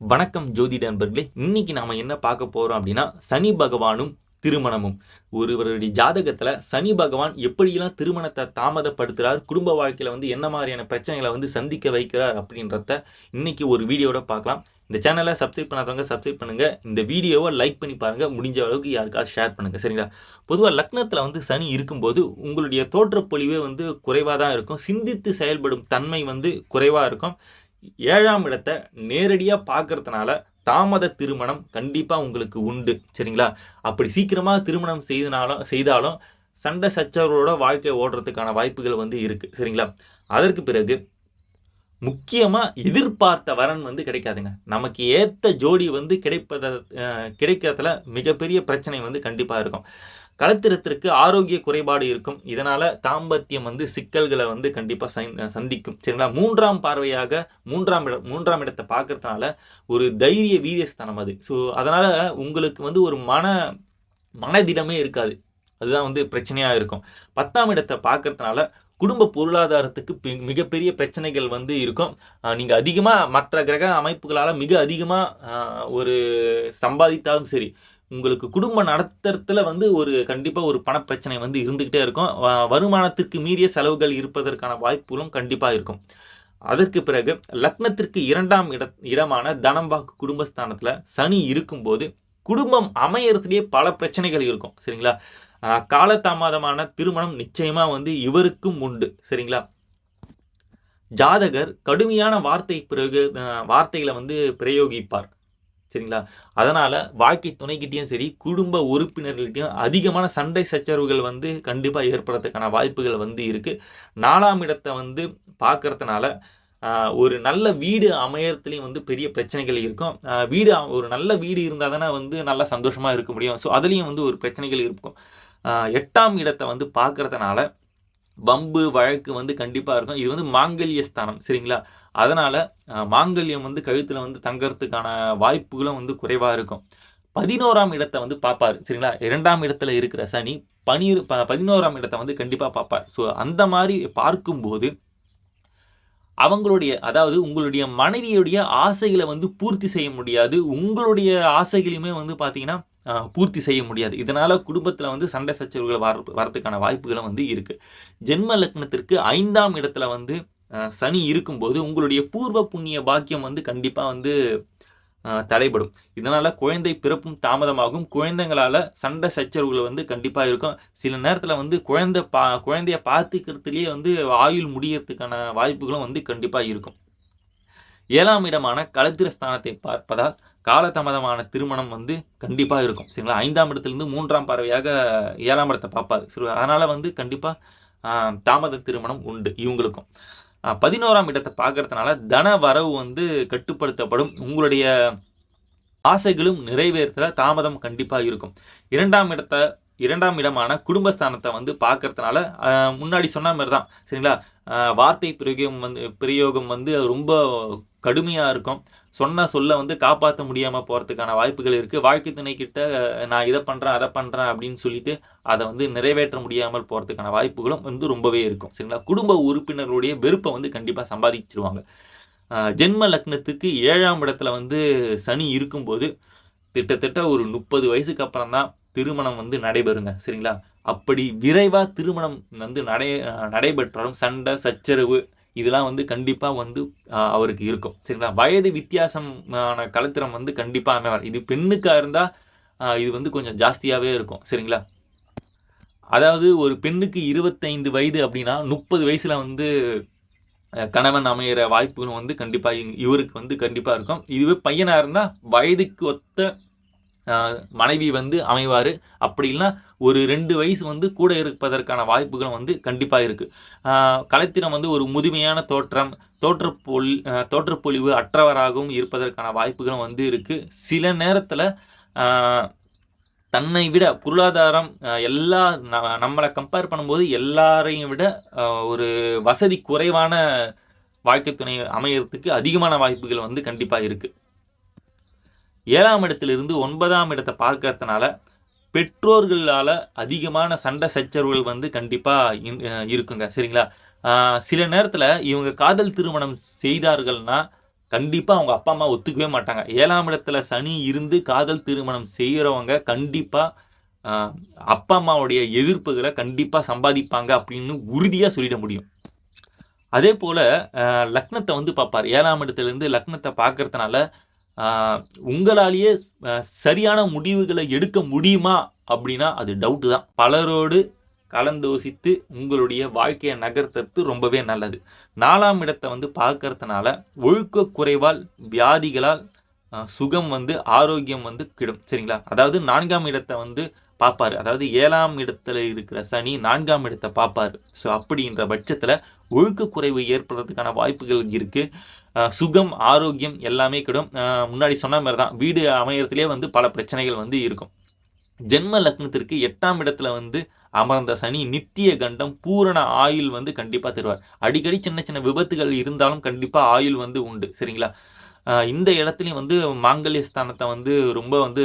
வணக்கம் ஜோதிட நண்பர்களே. இன்னைக்கு நாம என்ன பார்க்க போறோம் அப்படின்னா சனி பகவானும் திருமணமும். ஒருவருடைய ஜாதகத்துல சனி பகவான் எப்படியெல்லாம் திருமணத்தை தாமதப்படுத்துறார் குடும்ப வாழ்க்கையில வந்து என்ன மாதிரியான பிரச்சனைகளை வந்து சந்திக்க வைக்கிறார் அப்படின்றத இன்னைக்கு ஒரு வீடியோட பார்க்கலாம். இந்த சேனலை சப்ஸ்கிரைப் பண்ணாதவங்க சப்ஸ்கிரைப் பண்ணுங்க. இந்த வீடியோவை லைக் பண்ணி பாருங்க. முடிஞ்ச அளவுக்கு யாருக்காவது ஷேர் பண்ணுங்க. சரிங்களா? பொதுவாக லக்னத்தில் வந்து சனி இருக்கும்போது உங்களுடைய தோற்றப்பொழிவே வந்து குறைவாக தான் இருக்கும். சிந்தித்து செயல்படும் தன்மை வந்து குறைவாக இருக்கும். ஏழாம் இடத்தை நேரடியாக பார்க்கறதுனால தாமத திருமணம் கண்டிப்பாக உங்களுக்கு உண்டு சரிங்களா? அப்படி சீக்கிரமாக திருமணம் செய்தனாலும் செய்தாலும் சண்டை சச்சரவோட வாழ்க்கை ஓடுறதுக்கான வாய்ப்புகள் வந்து இருக்குது சரிங்களா? அதற்கு பிறகு முக்கியமாக எதிர்பார்த்த வரன் வந்து கிடைக்காதுங்க. நமக்கு ஏற்ற ஜோடி வந்து கிடைப்பத கிடைக்கிறதுல மிகப்பெரிய பிரச்சனை வந்து கண்டிப்பாக இருக்கும். கலத்திரத்திற்கு ஆரோக்கிய குறைபாடு இருக்கும். இதனால் தாம்பத்தியம் வந்து சிக்கல்களை வந்து கண்டிப்பாக சந்திக்கும். சரிங்களா? மூன்றாம் பார்வையாக மூன்றாம் இடம் மூன்றாம் இடத்தை பார்க்கறதுனால ஒரு தைரிய வீரியஸ்தானம் அது. ஸோ அதனால் உங்களுக்கு வந்து ஒரு மன மனதிடமே இருக்காது. அதுதான் வந்து பிரச்சனையாக இருக்கும். பத்தாம் இடத்தை பார்க்கறதுனால குடும்ப பொருளாதாரத்துக்கு மிகப்பெரிய பிரச்சனைகள் வந்து இருக்கும். நீங்கள் அதிகமாக மற்ற கிரக அமைப்புகளால் மிக அதிகமாக ஒரு சம்பாதித்தாலும் சரி உங்களுக்கு குடும்ப நடத்துறதுல வந்து ஒரு கண்டிப்பாக ஒரு பணப்பிரச்சனை வந்து இருந்துக்கிட்டே இருக்கும். வருமானத்திற்கு மீறிய செலவுகள் இருப்பதற்கான வாய்ப்புகளும் கண்டிப்பாக இருக்கும். அதற்கு பிறகு லக்னத்திற்கு இரண்டாம் இட இடமான தனம்பாக்கு குடும்பஸ்தானத்தில் சனி இருக்கும்போது குடும்பம் அமையறதுலேயே பல பிரச்சனைகள் இருக்கும். சரிங்களா? காலதாமதமான திருமணம் நிச்சயமா வந்து இவருக்கும் உண்டு. சரிங்களா? ஜாதகர் கடுமையான வார்த்தை பிரயோக வார்த்தைகளை வந்து பிரயோகிப்பார். சரிங்களா? அதனால் வாழ்க்கை துணைக்கிட்டேயும் சரி குடும்ப உறுப்பினர்கள்கிட்டயும் அதிகமான சண்டை சச்சரவுகள் வந்து கண்டிப்பாக ஏற்படுறதுக்கான வாய்ப்புகள் வந்து இருக்குது நாலாம் இடத்தை வந்து பார்க்கறதுனால ஒரு நல்ல வீடு அமையறதுலேயும் வந்து பெரிய பிரச்சனைகள் இருக்கும். வீடு ஒரு நல்ல வீடு இருந்தால் தானே வந்து நல்லா சந்தோஷமாக இருக்க முடியும். ஸோ அதுலேயும் வந்து ஒரு பிரச்சனைகள் இருக்கும். எட்டாம் இடத்தை வந்து பார்க்கறதுனால வம்பு வழக்கு வந்து கண்டிப்பாக இருக்கும். இது வந்து மாங்கல்ய ஸ்தானம் சரிங்களா? அதனால் மாங்கல்யம் வந்து கழுத்தில் வந்து தங்கறதுக்கான வாய்ப்புகளும் வந்து குறைவாக இருக்கும். பதினோராம் இடத்தை வந்து பார்ப்பார் சரிங்களா? இரண்டாம் இடத்துல இருக்கிற சனி பனிர் ப பதினோராம் இடத்தை வந்து கண்டிப்பாக பார்ப்பார். ஸோ அந்த மாதிரி பார்க்கும்போது அவங்களுடைய அதாவது உங்களுடைய மனைவியுடைய ஆசைகளை வந்து பூர்த்தி செய்ய முடியாது. உங்களுடைய ஆசைகளையுமே வந்து பார்த்தீங்கன்னா பூர்த்தி செய்ய முடியாது. இதனால் குடும்பத்தில் வந்து சண்டை சச்சரவுகள் வர வரத்துக்கான வாய்ப்புகளும் வந்து இருக்குது ஜென்ம லக்னத்திற்கு ஐந்தாம் இடத்துல வந்து சனி இருக்கும்போது உங்களுடைய பூர்வ புண்ணிய பாக்கியம் வந்து கண்டிப்பாக வந்து தடைபடும். இதனால் குழந்தை பிறப்பும் தாமதமாகும். குழந்தைங்களால் சண்டை சச்சரவுகள் வந்து கண்டிப்பாக இருக்கும். சில நேரத்தில் வந்து குழந்தை பா குழந்தைய பார்த்துக்கிறதுலேயே வந்து ஆயுள் முடியறதுக்கான வாய்ப்புகளும் வந்து கண்டிப்பாக இருக்கும். ஏழாம் இடமான களத்திர ஸ்தானத்தை பார்ப்பதால் காலதாமதமான திருமணம் வந்து கண்டிப்பாக இருக்கும். சரிங்களா? ஐந்தாம் இடத்துலேருந்து மூன்றாம் பறவையாக ஏழாம் இடத்தை பார்ப்பாரு. சரி அதனால் வந்து கண்டிப்பாக தாமத திருமணம் உண்டு இவங்களுக்கும். பதினோராம் இடத்தை பார்க்கறதுனால தன வரவு வந்து கட்டுப்படுத்தப்படும். உங்களுடைய ஆசைகளும் நிறைவேறத்துல தாமதம் கண்டிப்பாக இருக்கும். இரண்டாம் இடத்தை இரண்டாம் இடமான குடும்பஸ்தானத்தை வந்து பார்க்கறதுனால முன்னாடி சொன்ன மாதிரி தான் சரிங்களா வார்த்தை பிரயோகம் வந்து பிரயோகம் வந்து ரொம்ப கடுமையாக இருக்கும். சொன்ன சொல்ல வந்து காப்பாற்ற முடியாமல் போகிறதுக்கான வாய்ப்புகள் இருக்குது வாழ்க்கை துணை நான் இதை பண்ணுறேன் அதை பண்ணுறேன் அப்படின்னு சொல்லிட்டு அதை வந்து நிறைவேற்ற முடியாமல் போகிறதுக்கான வாய்ப்புகளும் வந்து ரொம்பவே இருக்கும். சரிங்களா? குடும்ப உறுப்பினர்களுடைய வெறுப்பை வந்து கண்டிப்பாக சம்பாதிச்சிருவாங்க. ஜென்ம லக்னத்துக்கு ஏழாம் இடத்துல வந்து சனி இருக்கும்போது கிட்டத்தட்ட ஒரு முப்பது வயசுக்கு அப்புறம் தான் திருமணம் வந்து நடைபெறுங்க. சரிங்களா? அப்படி விரைவாக திருமணம் வந்து நடை நடைபெற்றாலும் சண்டை சச்சரவு இதெல்லாம் வந்து கண்டிப்பாக வந்து அவருக்கு இருக்கும். சரிங்களா? வயது வித்தியாசமான கலத்திரம் வந்து கண்டிப்பாக அமைவார். இது பெண்ணுக்காக இருந்தால் இது வந்து கொஞ்சம் ஜாஸ்தியாகவே இருக்கும். சரிங்களா? அதாவது ஒரு பெண்ணுக்கு இருபத்தைந்து வயது அப்படின்னா முப்பது வயசில் வந்து கணவன் அமையிற வாய்ப்புகளும் வந்து கண்டிப்பாக இவருக்கு வந்து கண்டிப்பாக இருக்கும். இதுவே பையனாக இருந்தால் வயதுக்கு ஒத்த மனைவி வந்து அமைவார். அப்படி இல்லைன்னா ஒரு ரெண்டு வயசு வந்து கூட இருப்பதற்கான வாய்ப்புகளும் வந்து கண்டிப்பாக இருக்குது கலைத்திரம் வந்து ஒரு முதுமையான தோற்றம் தோற்றப்பொல் தோற்றப்பொழிவு அற்றவராகவும் இருப்பதற்கான வாய்ப்புகளும் வந்து இருக்குது சில நேரத்தில் தன்னை விட பொருளாதாரம் எல்லா நம்மளை கம்பேர் பண்ணும்போது எல்லாரையும் விட ஒரு வசதி குறைவான வாழ்க்கை துணை அமையறதுக்கு அதிகமான வாய்ப்புகள் வந்து கண்டிப்பாக இருக்குது ஏழாம் இடத்திலிருந்து ஒன்பதாம் இடத்தை பார்க்கறதுனால பெற்றோர்களால் அதிகமான சண்டை சச்சரவுகள் வந்து கண்டிப்பாக இருக்குங்க. சரிங்களா? சில நேரத்தில் இவங்க காதல் திருமணம் செய்தார்கள்னா கண்டிப்பாக அவங்க அப்பா அம்மா ஒத்துக்கவே மாட்டாங்க. ஏழாம் இடத்துல சனி இருந்து காதல் திருமணம் செய்கிறவங்க கண்டிப்பாக அப்பா அம்மாவுடைய எதிர்ப்புகளை கண்டிப்பாக சம்பாதிப்பாங்க அப்படின்னு உறுதியாக சொல்லிட முடியும். அதே போல் லக்னத்தை வந்து பார்ப்பார். ஏழாம் இடத்துலேருந்து லக்னத்தை பார்க்கறதுனால உங்களாலேயே சரியான முடிவுகளை எடுக்க முடியுமா அப்படின்னா அது டவுட்டு தான். பலரோடு கலந்தோசித்து உங்களுடைய வாழ்க்கையை நகர்த்துறது ரொம்பவே நல்லது. நாலாம் இடத்தை வந்து பார்க்கறதுனால ஒழுக்க குறைவால் வியாதிகளால் சுகம் வந்து ஆரோக்கியம் வந்து கிடும். சரிங்களா? அதாவது நான்காம் இடத்தை வந்து பார்ப்பாரு அதாவது ஏழாம் இடத்துல இருக்கிற சனி நான்காம் இடத்தை பார்ப்பார் ஸோ அப்படின்ற பட்சத்தில் ஒழுக்க குறைவு ஏற்படுறதுக்கான வாய்ப்புகள் இருக்குது சுகம் ஆரோக்கியம் எல்லாமே கிடும். முன்னாடி சொன்ன மாதிரி தான் வீடு அமையறதுலே வந்து பல பிரச்சனைகள் வந்து இருக்கும். ஜென்ம லக்னத்திற்கு எட்டாம் இடத்துல வந்து அமர்ந்த சனி நித்திய கண்டம் பூரண ஆயுள் வந்து கண்டிப்பாக தருவார். அடிக்கடி சின்ன சின்ன விபத்துகள் இருந்தாலும் கண்டிப்பாக ஆயுள் வந்து உண்டு. சரிங்களா? இந்த இடத்துலையும் வந்து மாங்கல்ய ஸ்தானத்தை வந்து ரொம்ப வந்து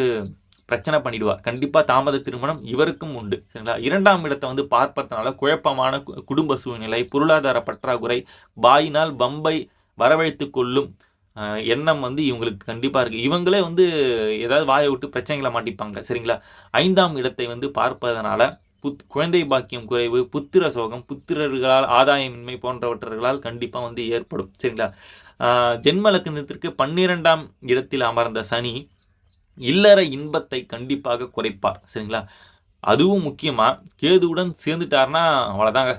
பிரச்சனை பண்ணிடுவார் கண்டிப்பாக தாமத திருமணம் இவருக்கும் உண்டு. சரிங்களா? இரண்டாம் இடத்தை வந்து பார்ப்பதனால குழப்பமான குடும்ப சூழ்நிலை பொருளாதார பற்றாக்குறை பாயினால் பம்பை வரவழைத்து கொள்ளும் எண்ணம் வந்து இவங்களுக்கு கண்டிப்பாக இருக்குது இவங்களே வந்து ஏதாவது வாயை விட்டு பிரச்சனைகளை மாட்டிப்பாங்க. சரிங்களா? ஐந்தாம் இடத்தை வந்து பார்ப்பதனால புத் குழந்தை பாக்கியம் குறைவு புத்திர சோகம் புத்திரர்களால் ஆதாயமின்மை போன்றவற்றர்களால் கண்டிப்பாக வந்து ஏற்படும். சரிங்களா? ஜென்ம லக்னத்திற்கு பன்னிரெண்டாம் இடத்தில் அமர்ந்த சனி இல்லற இன்பத்தை கண்டிப்பாக குறைப்பார். சரிங்களா? அதுவும் முக்கியமாக கேதுவுடன் சேர்ந்துட்டார்னா அவ்வளோதாங்க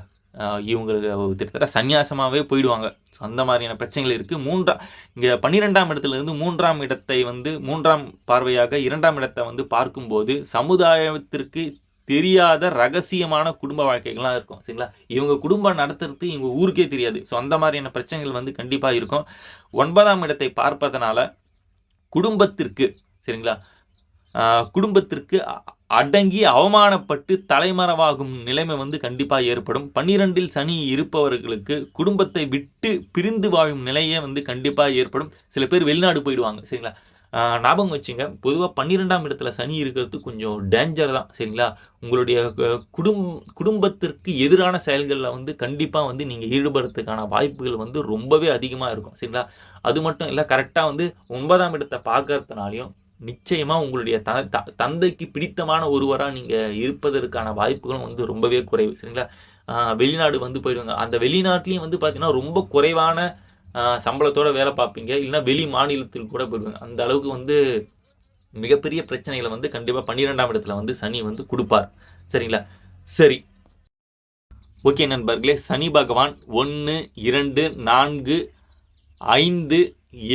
இவங்களுக்கு கிட்டத்தட்ட சன்னியாசமாகவே போயிடுவாங்க. ஸோ அந்த மாதிரியான பிரச்சனைகள் இருக்குது மூன்றாம் இங்கே பன்னிரெண்டாம் இடத்துலேருந்து மூன்றாம் இடத்தை வந்து மூன்றாம் பார்வையாக இரண்டாம் இடத்தை வந்து பார்க்கும்போது சமுதாயத்திற்கு தெரியாத ரகசியமான குடும்ப வாழ்க்கைகள்லாம் இருக்கும். சரிங்களா? இவங்க குடும்பம் நடத்துறது இவங்க ஊருக்கே தெரியாது. ஸோ அந்த மாதிரியான பிரச்சனைகள் வந்து கண்டிப்பாக இருக்கும். ஒன்பதாம் இடத்தை பார்ப்பதனால குடும்பத்திற்கு சரிங்களா? குடும்பத்திற்கு அடங்கி அவமானப்பட்டு தலைமறைவாகும் நிலைமை வந்து கண்டிப்பாக ஏற்படும். பன்னிரெண்டில் சனி இருப்பவர்களுக்கு குடும்பத்தை விட்டு பிரிந்து வாழும் நிலையே வந்து கண்டிப்பாக ஏற்படும். சில பேர் வெளிநாடு போயிடுவாங்க சரிங்களா? ஞாபகம் வச்சுங்க பொதுவாக பன்னிரெண்டாம் இடத்துல சனி இருக்கிறது கொஞ்சம் டேஞ்சர் தான் சரிங்களா? உங்களுடைய குடும் குடும்பத்திற்கு எதிரான செயல்களில் வந்து கண்டிப்பாக வந்து நீங்கள் ஈடுபடுறதுக்கான வாய்ப்புகள் வந்து ரொம்பவே அதிகமாக இருக்கும் சரிங்களா? அது மட்டும் இல்லை கரெக்டாக வந்து ஒன்பதாம் இடத்தை பார்க்கறதுனாலையும் நிச்சயமாக உங்களுடைய த தந்தைக்கு பிடித்தமான ஒருவராக நீங்கள் இருப்பதற்கான வாய்ப்புகளும் வந்து ரொம்பவே குறைவு சரிங்களா? வெளிநாடு வந்து போயிடுவாங்க. அந்த வெளிநாட்டிலையும் வந்து பார்த்தீங்கன்னா ரொம்ப குறைவான சம்பளத்தோட வேலை பார்ப்பீங்க. இல்லைன்னா வெளி மாநிலத்தில் கூட போயிடுவாங்க. அந்த அளவுக்கு வந்து மிகப்பெரிய பிரச்சனைகளை வந்து கண்டிப்பாக பன்னிரெண்டாம் இடத்துல வந்து சனி வந்து கொடுப்பார். சரிங்களா? சரி. ஓகே நண்பர்களே. சனி பகவான் ஒன்று இரண்டு நான்கு ஐந்து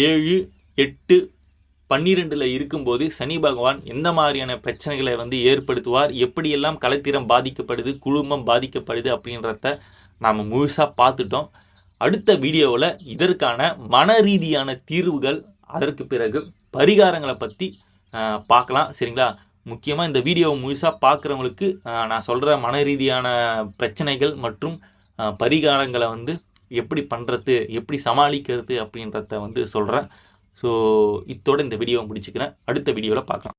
ஏழு எட்டு பன்னிரெண்டில் இருக்கும்போது சனி பகவான் எந்த மாதிரியான பிரச்சனைகளை வந்து ஏற்படுத்துவார்? எப்படியெல்லாம் கலைத்திறம் பாதிக்கப்படுது? குடும்பம் பாதிக்கப்படுது? அப்படின்றத நாம் முழுசாக பார்த்துட்டோம். அடுத்த வீடியோவில் இதற்கான மன ரீதியான தீர்வுகள் அதற்கு பிறகு பரிகாரங்களை பற்றி பார்க்கலாம். சரிங்களா? முக்கியமாக இந்த வீடியோவை முழுசாக பார்க்குறவங்களுக்கு நான் சொல்கிற மன ரீதியான பிரச்சனைகள் மற்றும் பரிகாரங்களை வந்து எப்படி பண்ணுறது எப்படி சமாளிக்கிறது அப்படின்றத வந்து சொல்கிறேன் ஸோ இத்தோடு இந்த வீடியோவை முடிச்சுக்கிறேன். அடுத்த வீடியோவில் பார்க்கலாம்.